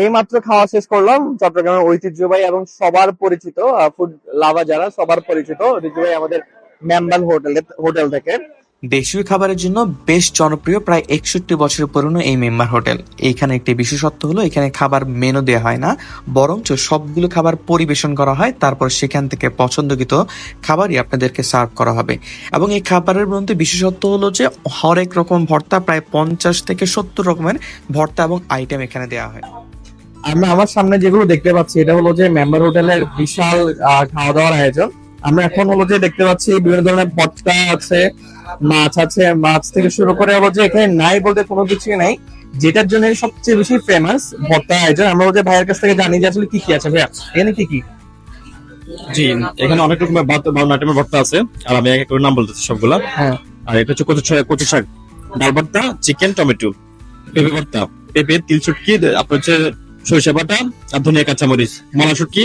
এই মাত্র খাওয়া শেষ করলাম। চট্টগ্রামের ঐতিহ্যবাহী এবং সবার পরিচিত ফুড লাভা যারা, সবার পরিচিত ঐতিহ্যবাহী আমাদের ম্যাম্বাল হোটেল হোটেল থেকে। দেশীয় খাবারের জন্য বেশ জনপ্রিয়, প্রায় একষট্টি বছরের পুরনো এই মেম্বার হোটেল। এইখানে একটি বিশেষত্ব হলো, এখানে খাবার মেনু দেওয়া হয় না, বরঞ্চ সবগুলো খাবার পরিবেশন করা হয়, তারপর সেখান থেকে পছন্দকৃত খাবারই আপনাদেরকে সার্ভ করা হবে। এবং এই খাবারের মধ্যে বিশেষত্ব হলো যে, হরেক রকম ভর্তা, প্রায় পঞ্চাশ থেকে সত্তর রকমের ভর্তা এবং আইটেম এখানে দেওয়া হয়। আমরা আমার সামনে যেগুলো দেখতে পাচ্ছি এটা হলো যে মেম্বার হোটেলের বিশাল খাওয়া দাওয়ার আয়োজন। আমরা এখন হলো যে দেখতে পাচ্ছি বিভিন্ন ধরনের ভর্তা আছে মাছ আছে মাছ থেকে শুরু করে হলো যে এখানে নাই বলতে কোনো কিছু নাই। যেটার জন্য সবচেয়ে বেশি ফেমাস ভর্তা আয়োজন। আমরা হলো যে ভাইয়ের কাছ থেকে জানি যে আসলে কি কি আছে ভাইয়া। এখানে কি কি? জি এখানে অনেক রকমের বাউন্ন আইটেমের ভর্তা আছে। আর আমি এক এক করে নাম বলতেছি সবগুলা। হ্যাঁ। আর এটা হচ্ছে কচু শাক- কচু শাক। ডাল ভর্তা চিকেন টমেটো পেঁপে ভর্তা। পেঁপে তিল শুটকি আপনার হচ্ছে সরিষা বাটা আর ধনিয়া কাঁচামরিচ মলা শুটকি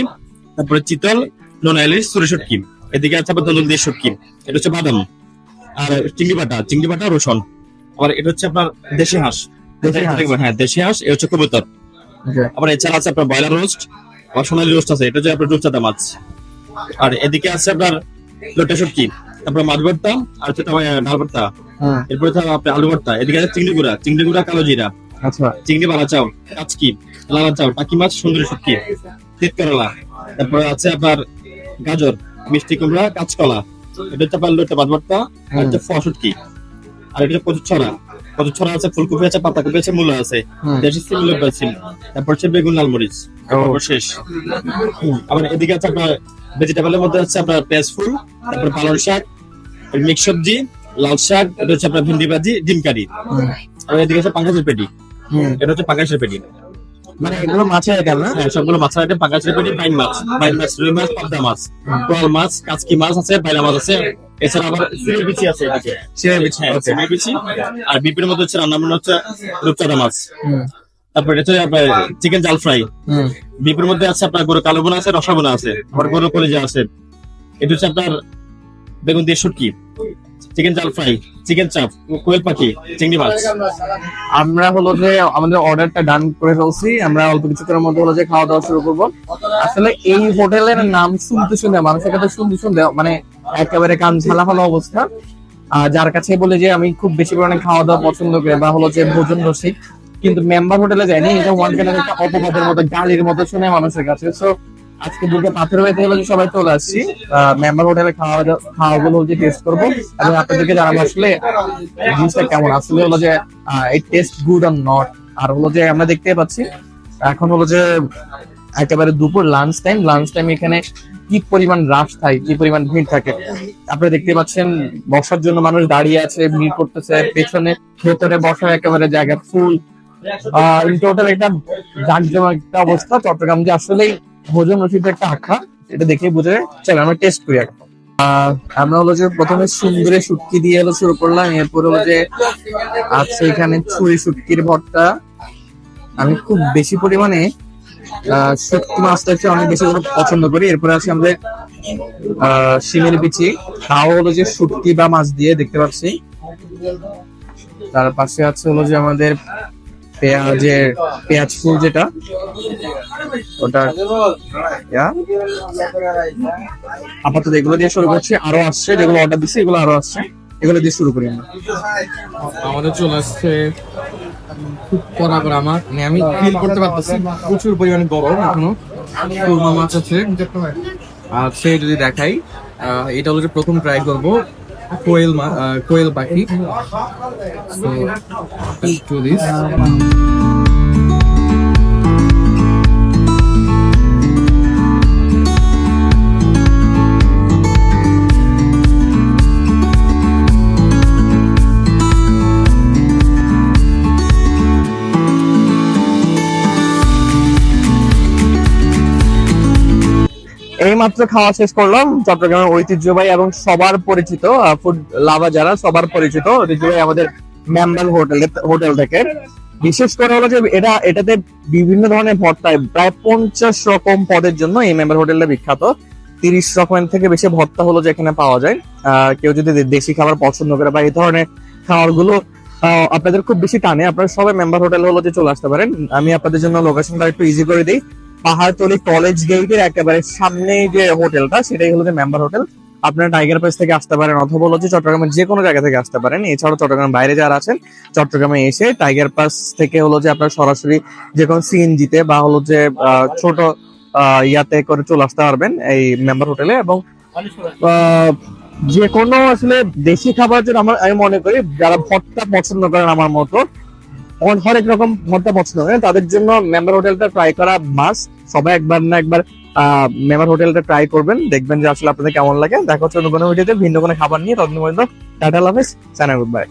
তারপরে চিতল নোনা ইলিশ সুরি শুটকি এদিকে আছে আপনার দন্দল দিয়ে শুটকি। এটা হচ্ছে বাদাম। আর চিংড়ি বাটা চিংড়ি বাটা রসুন। আবার এটা হচ্ছে আপনার দেশি হাঁস। দেশি হাঁস। হ্যাঁ দেশি হাঁস এ হচ্ছে কবুতর। আবার এছাড়া আছে আপনার ব্রয়লার রোস্ট আর সোনালী রোস্ট আছে এটা হচ্ছে আপনার রূপচাঁদা মাছ। আর এদিকে আছে আপনার লোটা শুটকি তারপর মাছ ভর্তা আর হচ্ছে ডাল ভর্তা। হ্যাঁ। এরপরে আপনার আলু ভর্তা এদিকে আছে চিংড়ি গুঁড়া চিংড়ি গুঁড়া কালো জিরা। আচ্ছা চিংড়ি বালা চাও কাচকি লালা চাও টাকি মাছ সুন্দরী শুটকি তিত করলা। তারপরে আছে আপনার গাজর মিষ্টি কুমড়া কাঁচকলা। এটা হচ্ছে আপনার লোটা মাছ আর হচ্ছে ফ শুটকি আর এটা হচ্ছে ছড়া কচুর ছড়া আছে ফুলকপি আছে পাতাকপি আছে মূলা আছে। দেশি সিম লোক আছে তারপর হচ্ছে বেগুন লাল মরিচ শেষ। আবার এদিকে আছে আপনার ভেজিটেবলের মধ্যে হচ্ছে আপনার পেঁয়াজ ফুল তারপর পালং শাক মিক্স সবজি লাল শাক এটা হচ্ছে আপনার ভিন্ডি ভাজি ডিম কারি। আর এদিকে আছে পাঙ্গাসের পেটি। এটা হচ্ছে পাঙ্গাসের পেটি। মানে এগুলো মাছের আইটেম না? হ্যাঁ সবগুলো মাছ আইটেম পাঙ্গাসের পেটি বাইন মাছ। বাইন মাছ রুই মাছ পাবদা মাছ। মাছ কাচকি মাছ আছে বাইলা মাছ আছে। এছাড়া আবার আছে হ্যাঁ. আর বিপির মধ্যে হচ্ছে রান্না বান্না হচ্ছে রূপচাঁদা মাছ। তারপর এটা হচ্ছে আপনার চিকেন জাল ফ্রাই। বিপির মধ্যে আছে আপনার গরু কালো বোনা আছে রসা বোনা আছে আবার গরু কলেজা আছে। এটা হচ্ছে আপনার বেগুন দিয়ে শুটকি চিকেন জাল ফ্রাই। চিকেন চাপ, কোয়েল পাখি, চিংড়ি মাছ। আমরা হলো যে আমাদের অর্ডারটা ডান করে ফেলছি, আমরা অল্প কিছুক্ষণের মধ্যে হলো যে খাওয়া দাওয়া শুরু করব। আসলে এই হোটেলের নাম শুনতে মানুষের কাছে শুনতে শুনতে মানে একেবারে কান ঝালাফালা অবস্থা। আর যার কাছে বলে যে আমি খুব বেশি পরিমাণে খাওয়া দাওয়া পছন্দ করি বা হলো যে ভোজন রসিক, কিন্তু মেম্বার হোটেলে যায়নি এটা ওয়ান একটা অপবাদের মতো গালির মতো শুনে মানুষের কাছে। তো আজকে বুকে পাথর হইতে হলো সবাই চলে আসছি। মেম্বার হোটেলে খাওয়া দাওয়া- খাওয়াগুলো হচ্ছে টেস্ট করব। এবং আপনাদেরকে জানাব আসলে জিনিসটা কেমন? আসলে হলো যে এই টেস্ট গুড আর নট আর হলো যে আমরা দেখতে পাচ্ছি, এখন হলো যে একেবারে দুপুর লাঞ্চ টাইম লাঞ্চ টাইম এখানে কি পরিমাণ রাশ থাকে, কি পরিমাণ ভিড় থাকে? আপনারা দেখতে পাচ্ছেন, বসার জন্য মানুষ দাঁড়িয়ে আছে, ভিড় করতেছে, পেছনে, ভেতরে বসার একেবারে জায়গা ফুল ইন টোটাল একটা জাঁকজমক একটা অবস্থা। চট্টগ্রাম যে আসলেই ভোজন রসিদ একটা আখ্যা এটা দেখে বুঝে যায়। চলো আমরা টেস্ট করি আহ, আমরা হলো যে প্রথমে সুন্দরে শুটকি দিয়ে হলো শুরু করলাম এরপর হলো যে আছে এখানে ছুরি শুটকির ভর্তা। আমি খুব বেশি পরিমাণে শুটকি মাছটা হচ্ছে অনেক বেশি পছন্দ করি। এরপরে আছে আমাদের শিমের বিচি। তাও হলো যে শুটকি বা মাছ দিয়ে দেখতে পাচ্ছি। তার পাশে আছে হলো যে আমাদের পেঁয়াজের পেঁয়াজ ফুল যেটা ওটা আপাতত এগুলো দিয়ে শুরু করছি, আরও আসছে, যেগুলো অর্ডার দিচ্ছি এগুলো আরও আসছে। এগুলো দিয়ে শুরু করি আমরা। আমাদের চলে আসছে, খুব কড়া আমার মানে আমি ফিল করতে পারতেছি, প্রচুর পরিমাণে গরম এখনও। মাছ আছে। আর সে যদি দেখাই এটা হলো প্রথম ট্রাই করব। কোয়েল কোয়েল পাখি। So, let's do মাত্র খাওয়া শেষ করলাম। চট্টগ্রামের ঐতিহ্যবাহী এবং সবার পরিচিত ফুড লাভা যারা সবার পরিচিত ঐতিহ্যবাহী আমাদের ম্যাম্বাল হোটেল হোটেল থেকে। বিশেষ করে হলো যে এটা এটাতে বিভিন্ন ধরনের ভর্তায় প্রায় পঞ্চাশ রকম পদের জন্য এই মেম্বার হোটেলটা বিখ্যাত। তিরিশ রকমের থেকে বেশি ভর্তা হলো যেখানে পাওয়া যায়। কেউ যদি দেশি খাবার পছন্দ করে বা এই ধরনের খাবারগুলো আহ, আপনাদের খুব বেশি টানে আপনারা সবাই মেম্বার হোটেল হলো যে চলে আসতে পারেন। আমি আপনাদের জন্য লোকেশনটা একটু ইজি করে দিই। পাহাড়তলি কলেজ গেটের একেবারে সামনে যে হোটেলটা সেটাই হলো যে মেম্বার হোটেল আপনারা টাইগার প্লেস থেকে আসতে পারেন অথবা যে চট্টগ্রামের যে কোনো জায়গা থেকে আসতে পারেন। এছাড়াও চট্টগ্রাম বাইরে যারা আছেন, চট্টগ্রামে এসে টাইগার পাস থেকে হলো যে আপনার সরাসরি যে কোনো সিএনজিতে বা হলো যে ছোট ইয়াতে করে চলে আসতে পারবেন এই মেম্বার হোটেলে এবং যে কোনো আসলে দেশি খাবার যেটা আমার আমি মনে করি, যারা ভর্তা পছন্দ করেন আমার মতো হরেক রকম ভর্তা পছন্দ হয় তাদের জন্য মেম্বার হোটেলটা ট্রাই করা মাস সবাই একবার না একবার মেম্বার হোটেলটা ট্রাই করবেন। দেখবেন যে আসলে আপনাদের কেমন লাগে। দেখা হচ্ছে অন্য কোনো ভিডিওতে ভিন্ন কোনো খাবার নিয়ে ততদিন পর্যন্ত tata loves channel good bye